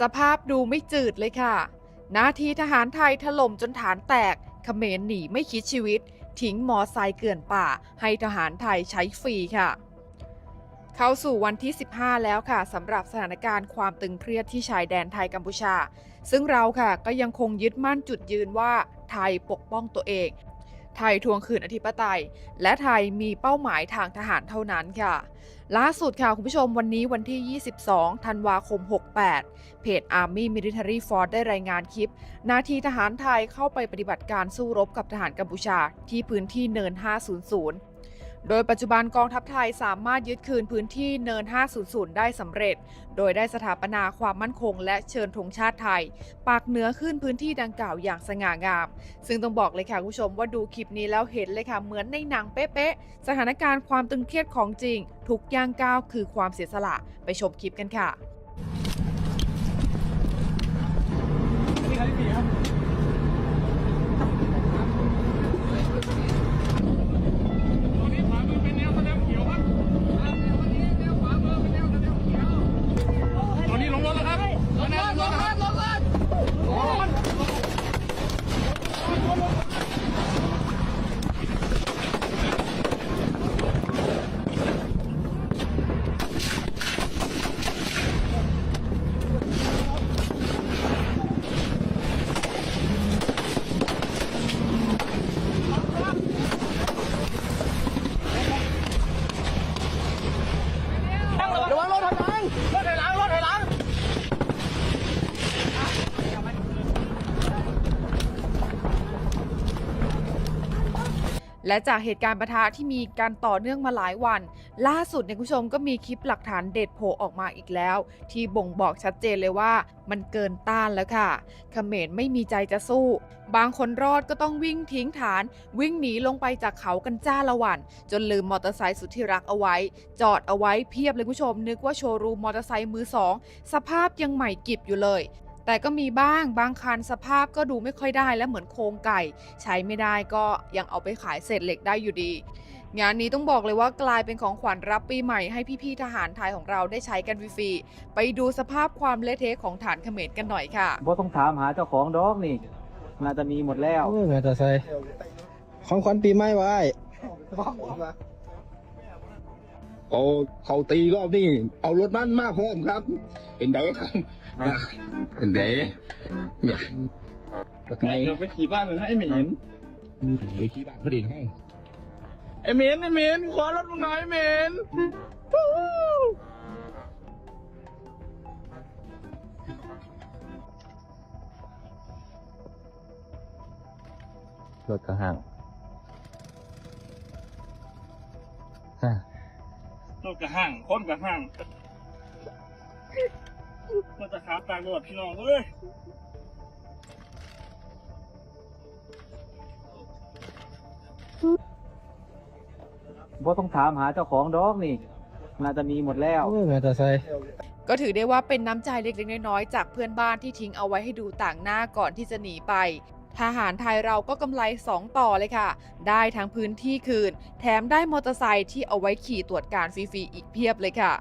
สภาพดูไม่จืดเลยค่ะ นาทีทหารไทยถล่มจนฐานแตกเขมรหนีไม่คิดชีวิต ทิ้งมอไซค์เกลื่อนป่า ให้ทหารไทยใช้ฟรีค่ะ เข้าสู่วันที่ 15 แล้วค่ะสำหรับสถานการณ์ความตึงเครียดที่ชายแดนไทยกัมพูชา ซึ่งเราค่ะก็ยังคงยึดมั่นจุดยืนว่าไทยปกป้องตัวเอง ไทยทวงคืนอธิปไตย และไทยมีเป้าหมายทางทหารเท่านั้นค่ะ ล่าสุดค่ะ คุณผู้ชมวันนี้วันที่ 22 ธันวาคม 68 เพจ Army Military Force ได้รายงานคลิป นาทีทหารไทยเข้าไปปฏิบัติการสู้รบกับทหารกัมพูชา ที่พื้นที่เนิน 500 โดยปัจจุบันกองทัพไทยสามารถยึดคืนพื้นที่เนิน 500 ได้สำเร็จ โดยได้สถาปนาความมั่นคงและเชิญธงชาติไทย ปากเหนือขึ้นพื้นที่ดังกล่าวอย่างสง่างาม ซึ่งต้องบอกเลยค่ะคุณผู้ชมว่าดูคลิปนี้แล้วเห็นเลยค่ะเหมือนในหนังเป๊ะๆ สถานการณ์ความตึงเครียดของจริง ทุกย่างก้าวคือความเสียสละ ไปชมคลิปกันค่ะ ตอนนี้ลงรถแล้วครับลงรถลงรถลงรถ ระวังรถถอยหลังรถถอยหลังรถถอยหลัง และจากเหตุการณ์ประทะที่มีการต่อเนื่องมาหลายวัน ล่าสุดเนี่ยคุณผู้ชมก็มีคลิปหลักฐานเด็ดโผล่ออกมาอีกแล้ว ที่บ่งบอกชัดเจนเลยว่ามันเกินต้านแล้วค่ะเขมรไม่มีใจจะสู้ บางคนรอดก็ต้องวิ่งทิ้งฐาน วิ่งหนีลงไปจากเขากันจ้าละวันจนลืมมอเตอร์ไซค์สุดที่รักเอาไว้ จอดเอาไว้เพียบเลยคุณผู้ชม นึกว่าโชว์รูมมอเตอร์ไซค์มือสองสภาพยังใหม่กิบอยู่เลย แต่ก็มีบ้างบางคันสภาพก็ดูไม่ค่อยได้และเหมือนโครงไก่ ใช้ไม่ได้ก็ยังเอาไปขายเศษเหล็กได้อยู่ดี งานนี้ต้องบอกเลยว่ากลายเป็นของขวัญรับปีใหม่ให้พี่ๆทหารไทยของเราได้ใช้กันฟรีๆไปดูสภาพความเละเทะของฐานเขมรกันหน่อยค่ะบ่ต้องถามหาเจ้าของดอกนี่ น่าจะมีหมดแล้วโอ้ยแม่ตาใส่ของขวัญปีใหม่ไว้เอาเขาตีรอบนี้เอารถมันมาพร้อมครับเป็นไดครับ เป็นไดเนี่ยไงเราไปขี่บ้านเลยนะไอ้เหม็นไปขี่บ้าน พอดีให้ไอ้เหม็นไอ้เหม็นขอรถมึงหน่อยไอ้เหม็นรถกระหังรถกระห่างคนกระห่างมันจะขาตากรถพี่น้องเอ้ยบ่ต้องถามหาเจ้าของดอกนี่น่าจะมีหมดแล้วโอ้ยแม่ตาใส่ก็ถือได้ว่าเป็นน้ำใจเล็กๆน้อยๆจากเพื่อนบ้านที่ทิ้งเอาไว้ให้ดูต่างหน้าก่อนที่จะหนีไป ทหารไทยเราก็กำไร 2 ต่อเลยค่ะ ได้ทั้งพื้นที่คืน แถมได้มอเตอร์ไซค์ที่เอาไว้ขี่ตรวจการฟรีๆอีกเพียบเลยค่ะ